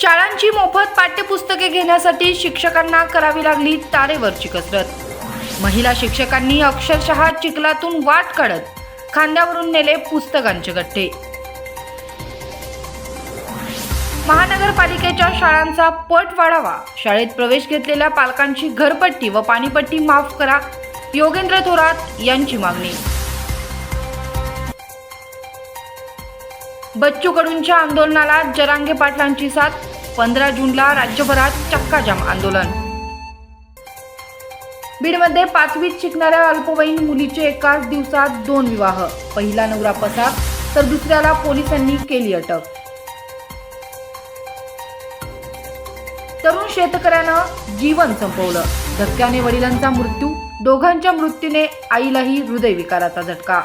शाळांची मोफत पाठ्यपुस्तके घेण्यासाठी शिक्षकांना करावी लागली तारेवरची कसरत. महिला शिक्षकांनी अक्षरशः चिखलातून वाट काढत खांद्यावरून नेले पुस्तकांचे गठ्ठे महानगरपालिकेच्या शाळांचा पट वाढावा शाळेत प्रवेश घेतलेल्या पालकांची घरपट्टी व पाणीपट्टी माफ करा योगेंद्र थोरात यांची मागणी. बच्चू कडूंच्या आंदोलनाला जरांगे पाटलांची साथ पंधरा जूनला राज्यभरात चक्काजाम आंदोलन. बीडमध्ये पाचवीत शिकणाऱ्या अल्पवयीन मुलीचे एकाच दिवसात दोन विवाह पहिला नवरा पसार तर दुसऱ्याला पोलिसांनी केली अटक. तरुण शेतकऱ्यानं जीवन संपवलं. धक्क्याने वडिलांचा मृत्यू दोघांच्या मृत्यूने आईलाही हृदयविकाराचा झटका.